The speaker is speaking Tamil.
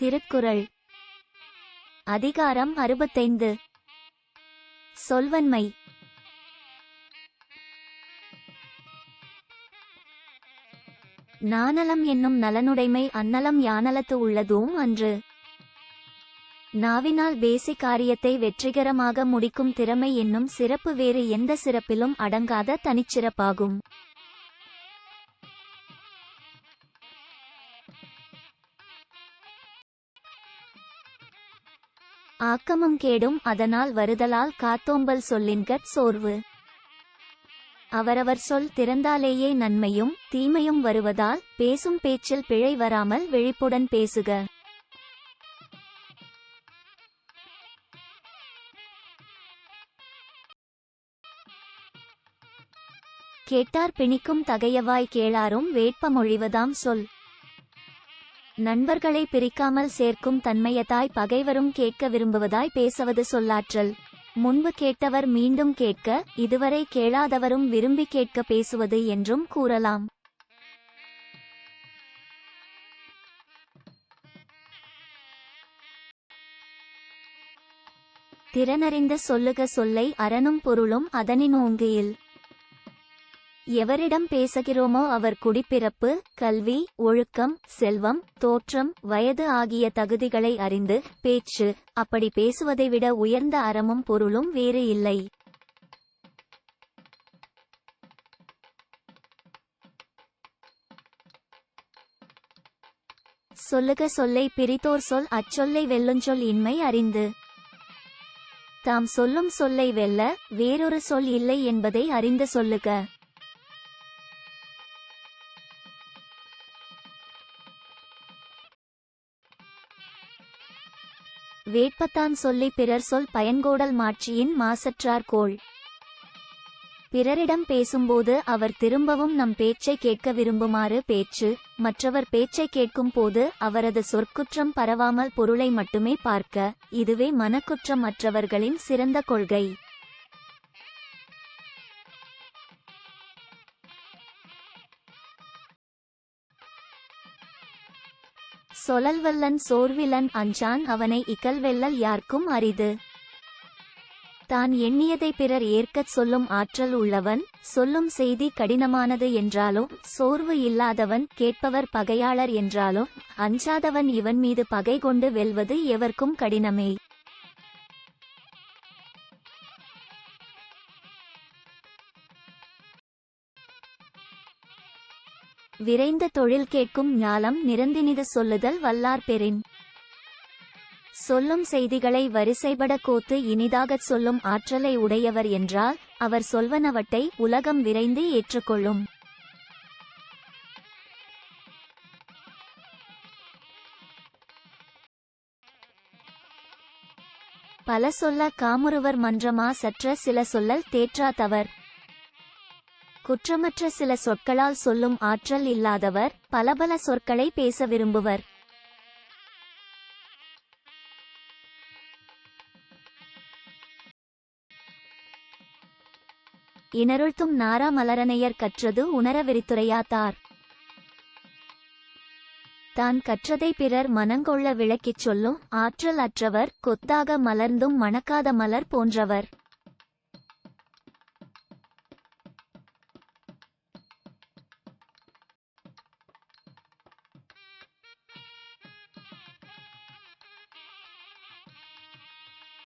திருக்குறள். அதிகாரம் அறுபத்தைந்து. சொல்வன்மை. நாணலம் என்னும் நலனுடைமை அந்நலம் யானலத்து உள்ளதும் அன்று. நாவினால் பேசி காரியத்தை வெற்றிகரமாக முடிக்கும் திறமை என்னும் சிறப்பு வேறு எந்த சிறப்பிலும் அடங்காத தனிச்சிறப்பாகும். ஆக்கமும் கேடும் அதனால் வருதலால் காத்தோம்பல் சொல்லின்கட் சோர்வு. அவரவர் சொல் திறந்தாலேயே நன்மையும் தீமையும் வருவதால் பேசும் பேச்சில் பிழை வராமல் விழிப்புடன் பேசுக. கேட்டார் பிணிக்கும் தகையவாய் கேளாரும் வேட்பமொழிவதாம் சொல். நண்பர்களை பிரிக்காமல் சேர்க்கும் தன்மையதாய் பகைவரும் கேட்க விரும்புவதாய் பேசுவது சொல்லாற்றல். முன்பு கேட்டவர் மீண்டும் கேட்க இதுவரை கேளாதவரும் விரும்பி கேட்க பேசுவது என்றும் கூறலாம். திறனறிந்த சொல்லுக சொல்லை அரணும் பொருளும் அதனின் ஓங்கியில். எவரிடம் பேசுகிறோமோ அவர் குடிப்பிறப்பு கல்வி ஒழுக்கம் செல்வம் தோற்றம் வயது ஆகிய தகுதிகளை அறிந்து பேச்சு அப்படி பேசுவதை விட உயர்ந்த அறமும் பொருளும் வேறு இல்லை. சொல்லுக சொல்லை பிரித்தோர் சொல் அச்சொல்லை வெல்லுஞ்சொல் இன்மை அறிந்து. தாம் சொல்லும் சொல்லை வெல்ல வேறொரு சொல் இல்லை என்பதை அறிந்து சொல்லுக. வேட்பத்தான் சொல்லி பிறர் சொல் பயன்கோடல் மாட்சியின் மாசற்றார் கோள். பிறரிடம் பேசும்போது அவர் திரும்பவும் நம் பேச்சை கேட்க விரும்புமாறு பேச்சு மற்றவர் பேச்சை கேட்கும் போது அவரது சொற்குற்றம் பரவாமல் பொருளை மட்டுமே பார்க்க இதுவே மனக்குற்றம் மற்றவர்களின் சிறந்த கொள்கை. சொலல்வல்லன் சோர்விலன் அஞ்சான் அவனை இகழ்வெல்லல் யார்க்கும் அரிது. தான் எண்ணியதை பிறர் ஏற்கச் சொல்லும் ஆற்றல் உள்ளவன் சொல்லும் செய்தி கடினமானது என்றாலும் சோர்வு இல்லாதவன் கேட்பவர் பகையாளர் என்றாலும் அஞ்சாதவன் இவன் மீது பகை கொண்டு வெல்வது எவர்க்கும் கடினமே. விரைந்த தொழில் கேட்கும் ஞாலம் நிரந்தினித சொல்லுதல் வல்லார் பெறின். சொல்லும் செய்திகளை வரிசைபட கோத்து இனிதாகச் சொல்லும் ஆற்றலை உடையவர் என்றால் அவர் சொல்வனவற்றை உலகம் விரைந்து ஏற்றுக்கொள்ளும். பல சொல்ல காமுறுவர் மன்றமா சற்ற சில சொல்லல் தேற்றா தவர். குற்றமற்ற சில சொற்களால் சொல்லும் ஆற்றல் இல்லாதவர் பலபல சொற்களை பேச விரும்புவர். இனருழ்த்தும் நாரா மலரணையர் கற்றது உணர விரித்துரையாத்தார் தான் கற்றதை பிறர் மனங்கொள்ள விளக்கிச் சொல்லும் ஆற்றல் அற்றவர் கொத்தாக மலர்ந்தும் மணக்காத மலர் போன்றவர்.